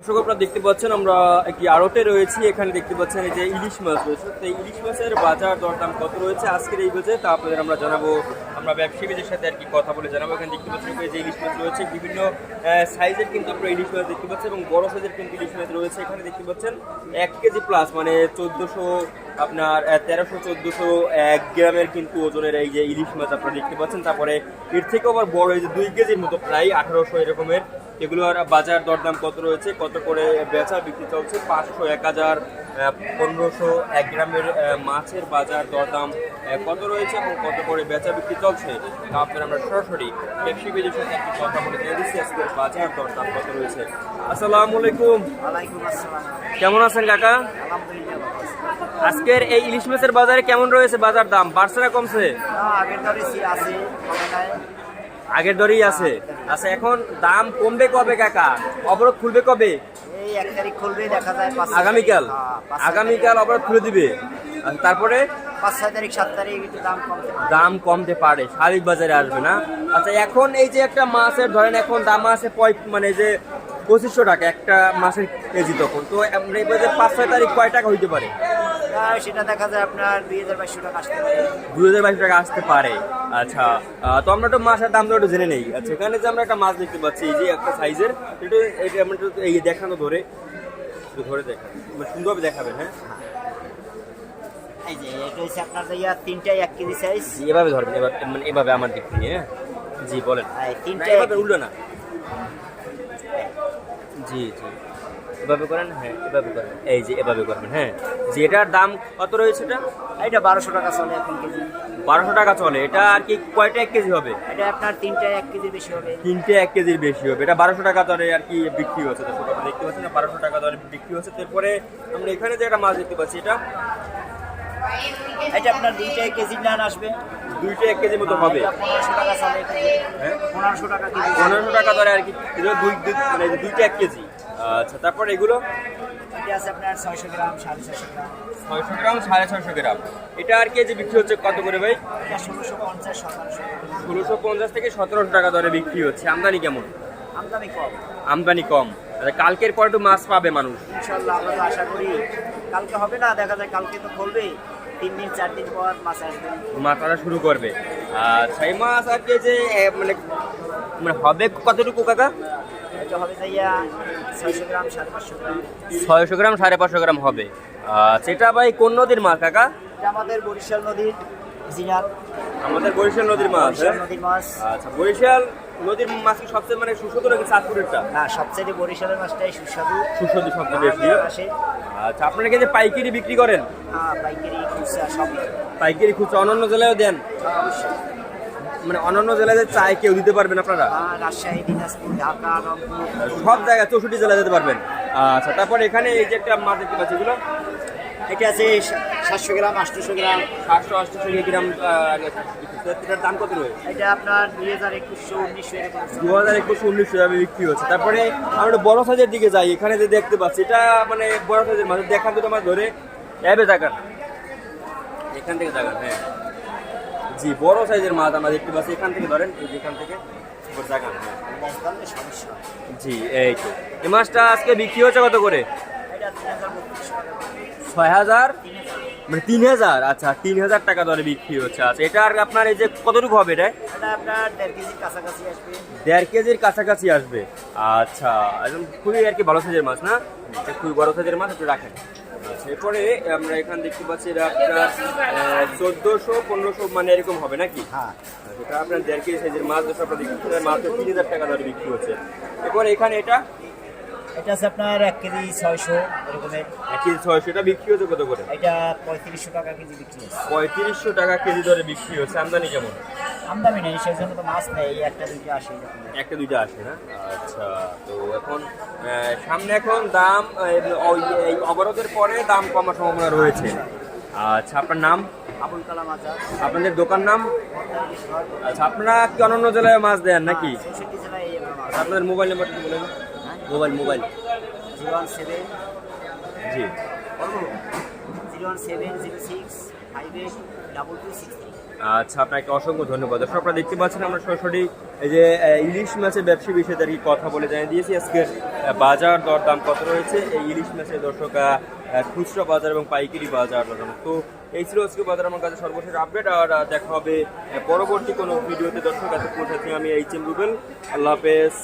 দর্শক, আপনারা দেখতে পাচ্ছেন আমরা একটি আড়তে রয়েছি। এখানে দেখতে পাচ্ছেন এই যে ইলিশ মাছ রয়েছে। তো ইলিশ মাছের বাজার দরদাম কত রয়েছে আজকের এই বাজে তা আপনাদের আমরা জানাব। আমরা ব্যবসায়ীদের সাথে আর কি কথা বলে জানাব। এখানে দেখতে পাচ্ছেন এই যে ইলিশ মাছ রয়েছে। বিভিন্ন সাইজের কিন্তু আপনারা ইলিশ মাছ দেখতে পাচ্ছেন এবং বড় সাইজের কিন্তু ইলিশ মাছ রয়েছে। এখানে দেখতে পাচ্ছেন এক কেজি প্লাস মানে চোদ্দোশো আপনার তেরোশো চোদ্দোশো এক গ্রামের কিন্তু ওজনের এই যে ইলিশ মাছ আপনারা দেখতে পাচ্ছেন। তারপরে এর থেকেও আবার বড় এই যে দুই কেজির মতো প্রায় আঠারোশো এরকমের এগুলোর বাজার দরদাম কত রয়েছে কত করে বেচা বিক্রি চলছে? পাঁচশো এক হাজার পনেরোশো এক গ্রামের মাছের বাজার দরদাম কত রয়েছে এবং কত করে বেচা বিক্রি চলছে? তা আপনার আমরা সরাসরি ব্যবসায়ীদের সাথে একটি কথা বলে দিয়ে দিচ্ছি আজকের বাজার দরদাম কত রয়েছে। আসসালামু আলাইকুম। আসসালাম। কেমন আছেন কাকা? আলহামদুলিল্লাহ। আজকের এই ইলিশ মাছের বাজারে কেমন রয়েছে বাজার দাম? বাড়ছে না কমছে? আগের দরেই আছে। আচ্ছা এখন দাম কমবে কবে কাকা? অবরোধ খুলবে কবে? আগামীকাল। আগামীকাল অবরোধ খুলে দিবে। তারপরে? পাঁচ ছয় তারিখ তারিখ দাম কমতে পারে। স্বাভাবিক বাজারে আসবে না। আচ্ছা এখন এই যে একটা মাছের, ধরেন এখন দাম আছে পঁয়- মানে যে পঁচিশশো টাকা একটা মাছের কেজি তখন। তো এই পাঁচ, ছয় তারিখ কয় টাকা হইতে পারে? সেটা দেখা যায় আপনার দুই হাজার বাইশশো টাকা আসতে পারে। দুই হাজার বাইশ টাকা আসতে পারে। আচ্ছা তো আমরা একটু মাছের দামটা একটু জেনে নেই। আচ্ছা এখানে যে আমরা একটা মাছ দেখতে পাচ্ছি এই যে একটা সাইজের এটা এটা আমরা একটু এই দেখানো ধরে একটু ধরে দেখান। মানে সুন্দরভাবে দেখাবেন হ্যাঁ? এই যে এটা হচ্ছে আপনার ইয়া তিনটাই এক কেজি সাইজ এভাবে ধরবেন এবার মানে এভাবে আমার দিক থেকে হ্যাঁ? জি বলেন। তিনটা এভাবে উল্টো না। জি জি। এভাবে করেন? হ্যাঁ এভাবে করেন। এই যে এভাবে করবেন হ্যাঁ। জি এটার দাম কত রয়েছে এটা? এটা বারোশো টাকা চলে এখন কেজি। বারোশো টাকা চলে। এটা আর কি কয়টা এক কেজি হবে? এটা আপনার তিনটায় এক কেজির বেশি হবে। তিনটে এক কেজির বেশি হবে। এটা বারোশো টাকা দরে আর কি বিক্রি হচ্ছে। দেখতে পাচ্ছেন না বারোশো টাকা দরে বিক্রি হচ্ছে। তারপরে আমরা এখানে যে একটা মাছ দেখতে পাচ্ছি এটা? এটা আপনার দুইটাই কেজির নান আসবে। দুইটা এক কেজির মতো হবে। পনেরোশো টাকা চলে। হ্যাঁ। পনেরোশো টাকা পনেরোশো টাকা দরে আর কি দুই- মানে দুইটা এক কেজি। আচ্ছা তারপর এগুলো? এটা আছে আপনার ছয়শো গ্রাম সাড়ে ছয়শো গ্রাম। ছয়শো গ্রাম সাড়ে ছয়শো গ্রাম। এটা আর কেজি বিক্রি হচ্ছে কত করে ভাই? ষোলোশো পঞ্চাশ সতেরোশো। ষোলোশো পঞ্চাশ থেকে সতেরোশো টাকা দরে বিক্রি হচ্ছে। আমদানি কেমন? আমদানি কম। আমদানি কম। আচ্ছা কালকের পর একটু মাছ পাবে মানুষ। ইনশাল্লাহ আমরা তো আশা করি কালকে হবে না দেখা যায় কালকে তো খুলবে তিন দিন চার দিন পর মাছ আসবে। মাছ আনা শুরু করবে। আর ছয় মাছ আর কি যে মানে মানে হবে কতটুকু কাকা? ছয়শো গ্রাম সাড়ে পাঁচশো গ্রাম। হবে। আচ্ছা এটা ভাই কোন নদীর মাছ কাকা? আমাদের বরিশাল নদীর জিনাল আমাদের বরিশাল নদীর মাছ হ্যাঁ? নদীর মাছ। আচ্ছা বরিশাল নদীর মাছ কি সবচেয়ে মানে সুস্বাদু নাকি চাঁদপুরেরটা? না সবচেয়ে বরিশালের মাছটাই সুস্বাদু। সুস্বাদু সবচেয়ে বেশি আসে আচ্ছা আপনারা কি যে পাইকারি বিক্রি করেন? হ্যাঁ পাইকারি খুচরা সবই। পাইকারি খুচরা অন্যান্য জেলায়ও দেন? হ্যাঁ, অবশ্যই। মানে অন্যান্য জেলায় যে চায় কেউ দিতে পারবেন আপনারা? রাজশাহী দিনাজপুর ঢাকা রংপুর। সব জায়গায় চৌষট্টি জেলায় যেতে পারবেন? আচ্ছা তারপর এখানে এই যে একটা মাছ দেখতে পাচ্ছি এগুলো? এটা আছে সাতশো গ্রাম আটশোশো গ্রাম। সাতশো আটশো গ্রাম এটার দাম কত রয়েছে? এটা আপনার দুই হাজার একুশশো উনিশশো দু হাজার একুশ উনিশশো দামে বিক্রি হচ্ছে। তারপরে আমরা বড় সাইজের দিকে যাই। এখানে যে দেখতে পাচ্ছি এটা মানে বড় সাইজের মাছ। দেখান তো তোমার ধরে। অ্যাবে দেখান এখান থেকে দেখান হ্যাঁ। জি বড় সাইজের মাছ আমরা দেখতে পাচ্ছি। এখান থেকে ধরেন এখান থেকে জি এই তো। এই মাছটা আজকে বিক্রি হচ্ছে কত করে? ছয় হাজার? মানে তিন হাজার? আচ্ছা তিন হাজার টাকা দরে বিক্রি হচ্ছে। আচ্ছা এটা আর আপনার এই যে কতটুকু হবে এটা? দেড় কেজির কাছাকাছি আসবে। আচ্ছা একদম খুবই আর কি ভালো সাইজের মাছ না? খুবই বড় সাইজের মাছ একটু রাখেন। এরপরে আমরা এখানে দেখতে পাচ্ছি এটা আপনার চোদ্দোশো পনেরোশো মানে এরকম হবে নাকি? হ্যাঁ। এটা আপনার দেড় কেজি সাইজের মাছ যেটা আপনার দেখতে পাচ্ছেন মাত্র তিন হাজার টাকা দরে বিক্রি হচ্ছে। এরপরে এখানে এটা? এটা আছে আপনার এক কেজি ছয়শো এরকমের এক। কেজি ছয়শো এটা বিক্রি হচ্ছে কত করে? এটা পঁয়ত্রিশশো টাকা কেজি বিক্রি হচ্ছে পঁয়ত্রিশশো টাকা কেজি দরে বিক্রি হচ্ছে আমদানি কেমন? আমদামি নেই সেই জন্য তো মাছ নেই একটা দুইটা আসে একটা দুইটা আসে না? আচ্ছা তো এখন সামনে এখন দাম ওই এই অবরোধের পরে দাম কমার সম্ভাবনা রয়েছে। আচ্ছা আপনার নাম? আবুল কালাম আজাদ। আপনাদের দোকান নাম? আচ্ছা আপনারা কি অন্যান্য জেলায় মাছ দেন নাকি? আমরা মাছ আপনাদের মোবাইল নাম্বারটা বলেন। Mobile mobile. Zero one seven জি। Zero one seven zero six five eight double two six আচ্ছা আপনাকে অসংখ্য ধন্যবাদ। দর্শক, আপনারা দেখতে পাচ্ছেন আমরা সরাসরি এই যে ইলিশ মাছের ব্যবসা বিষয়ে কি কথা বলে জানিয়ে দিয়েছি। আজকের বাজার দরদাম কত রয়েছে? এই ইলিশ মাছের দর্শক খুচরা বাজার এবং পাইকারি বাজার দরদাম। তো এই ছিল আজকে বাজার আমার কাছে সর্বশেষ আপডেট, আর দেখা হবে পরবর্তী কোনো ভিডিওতে। দর্শক, এতক্ষণ সাথে আমি এইচ এম রুবেল। আল্লাহ হাফেজ।